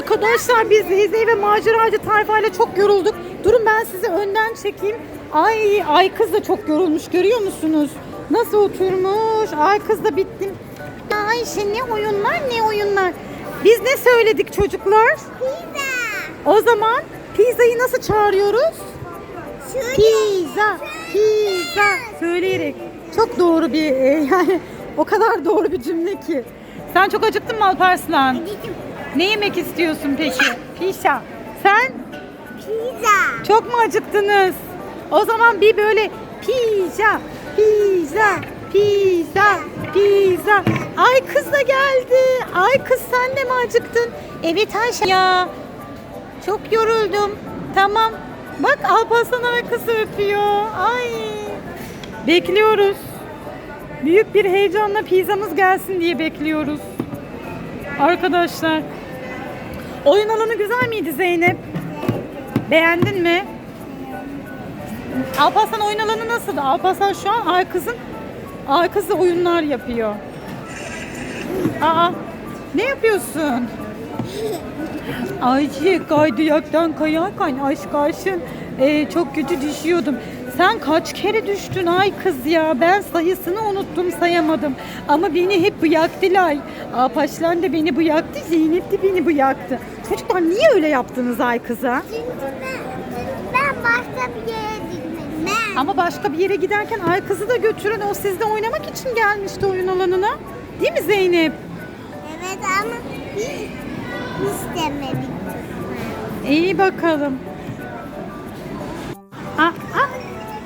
Arkadaşlar biz Zeyzey ve maceracı tayfayla çok yorulduk. Durun ben sizi önden çekeyim. Ay ay kız da çok yorulmuş görüyor musunuz? Nasıl oturmuş? Ay kız da bittim. Ayşe ne oyunlar ne oyunlar. Biz ne söyledik çocuklar? Pizza. O zaman pizzayı nasıl çağırıyoruz? Şöyle. Pizza, pizza söyleyerek. Çok doğru bir e, yani o kadar doğru bir cümle ki. Sen çok acıktın mı Alparslan? Dedim, Ne yemek istiyorsun peki? Pizza. Sen Pizza. çok mu acıktınız? O zaman bir böyle pizza, pizza, pizza, pizza. Ay kız da geldi. Ay kız sen de mi acıktın? Evet Ayşe. Ya çok yoruldum. Tamam. Bak Alparslan ve kızı öpüyor. Ay. Bekliyoruz. Büyük bir heyecanla pizzamız gelsin diye bekliyoruz. Arkadaşlar. Oyun alanı güzel miydi Zeynep? Beğendin mi? Alparslan oyun alanı nasıldı? Alparslan şu an Aykız'ın Aykız'la oyunlar yapıyor. Aa, ne yapıyorsun? Ayşe kaydıyaktan kayarken aşk aşın Ee, çok kötü düşüyordum. Sen kaç kere düştün ay kız ya? Ben sayısını unuttum sayamadım. Ama beni hep bıyaktılar. Apaşlan da beni bıyaktı, Zeynep de beni bıyaktı. Çocuklar niye öyle yaptınız ay kıza? Çünkü ben, ben başka bir yere gitmedim. Ben. Ama başka bir yere giderken ay kızı da götürün. O sizde oynamak için gelmişti oyun alanına. Değil mi Zeynep? Evet ama hiç istemedik. İyi bakalım.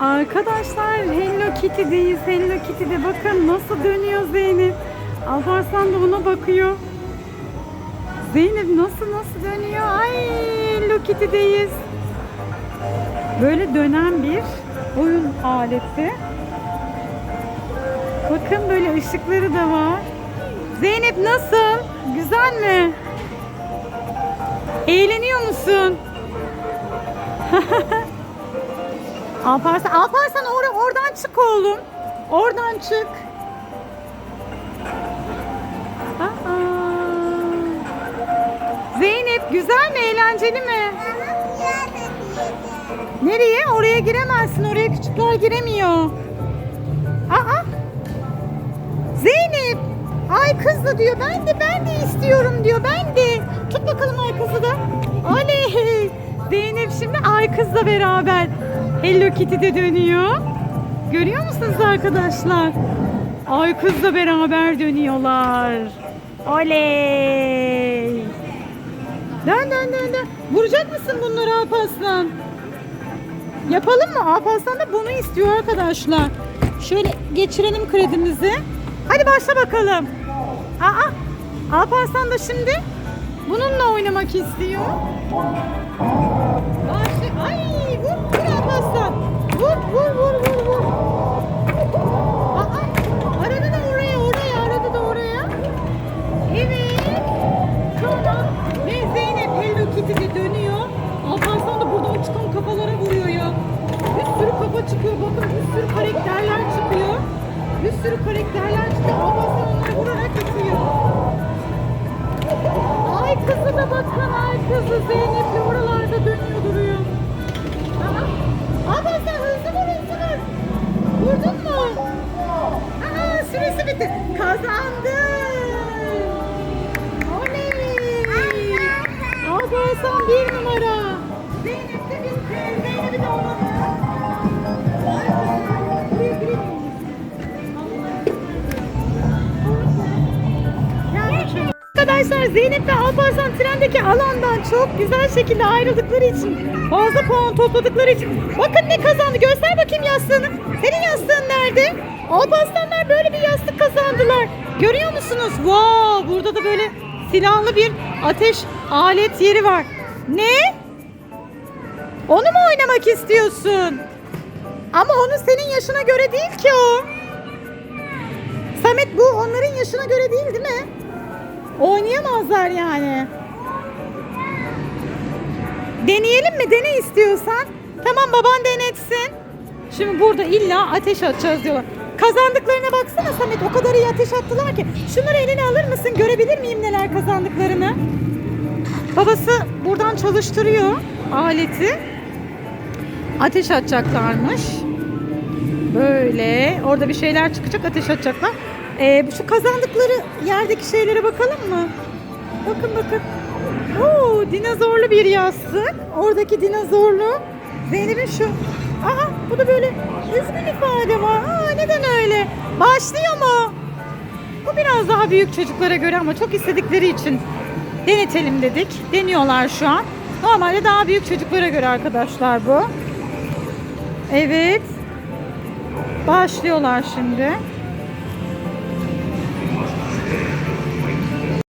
Arkadaşlar Hello Kitty'deyiz. Hello Kitty'de bakın nasıl dönüyor Zeynep. Alparslan da ona bakıyor. Zeynep nasıl nasıl dönüyor? Ay Hello Kitty'deyiz. Böyle dönen bir oyun aleti. Bakın böyle ışıkları da var. Zeynep nasıl? Güzel mi? Eğleniyor musun? Alparslan, Alparslan or oradan çık oğlum. Oradan çık. Aa. Zeynep güzel mi, eğlenceli mi? Nereye? Oraya giremezsin. Oraya küçükler giremiyor. Aa! Zeynep! Ay kız da diyor. Ben de ben de istiyorum diyor. Ben de. Tut bakalım ay kızı da. Oley! Zeynep şimdi ay kızla beraber Hello Kitty'de dönüyor. Görüyor musunuz arkadaşlar? Ay kızla beraber dönüyorlar. Oley! Dön dön dön dön. Vuracak mısın bunları Alparslan? Yapalım mı? Alparslan da bunu istiyor arkadaşlar. Şöyle geçirelim kredimizi. Hadi başla bakalım. Aa, Alparslan da şimdi bununla oynamak istiyor. Vur vur vur vur vur. Aa, aradı da oraya oraya aradı da oraya. Evet. Tamam. Ve Zeynep Hello Kitty'de dönüyor. Alparslan da buradan çıkan kafalara vuruyor ya. Bir sürü kafa çıkıyor. Bakın bir sürü karakterler çıkıyor. Bir sürü karakterler çıkıyor. Alparslan onları vurarak atıyor. Ay kızı da bakın ay kızı Zeynep'le oralarda Kazandın. Oley. Alparslan bir numara. Zeynep de bitti. Zeynep'i de alalım. Arkadaşlar Zeynep ve Alparslan trendeki alandan çok güzel şekilde ayrıldıkları için fazla puan topladıkları için bakın ne kazandı göster bakayım yastığını senin yastığın nerede? Alparslanlar böyle bir yastık kazandılar görüyor musunuz? Wow burada da böyle silahlı bir ateş alet yeri var ne? Onu mu oynamak istiyorsun? Ama onun senin yaşına göre değil ki o. Samet bu onların yaşına göre değil değil mi? Oynayamazlar yani. Deneyelim mi? Dene istiyorsan. Tamam baban denetsin. Şimdi burada illa ateş atacağız diyorlar. Kazandıklarına baksana Samet. O kadar iyi ateş attılar ki. Şunları eline alır mısın? Görebilir miyim neler kazandıklarını? Babası buradan çalıştırıyor aleti. Ateş açacaklarmış. Böyle orada bir şeyler çıkacak ateş açacaklar. Ee, şu kazandıkları yerdeki şeylere bakalım mı? Bakın bakın. Oo, dinozorlu bir yastık. Oradaki dinozorlu. Zeynep'in şu. Aha bu da böyle üzgün ifade var. Aa, neden öyle? Başlıyor mu? Bu biraz daha büyük çocuklara göre ama çok istedikleri için denetelim dedik. Deniyorlar şu an. Normalde daha büyük çocuklara göre arkadaşlar bu. Evet. Başlıyorlar şimdi.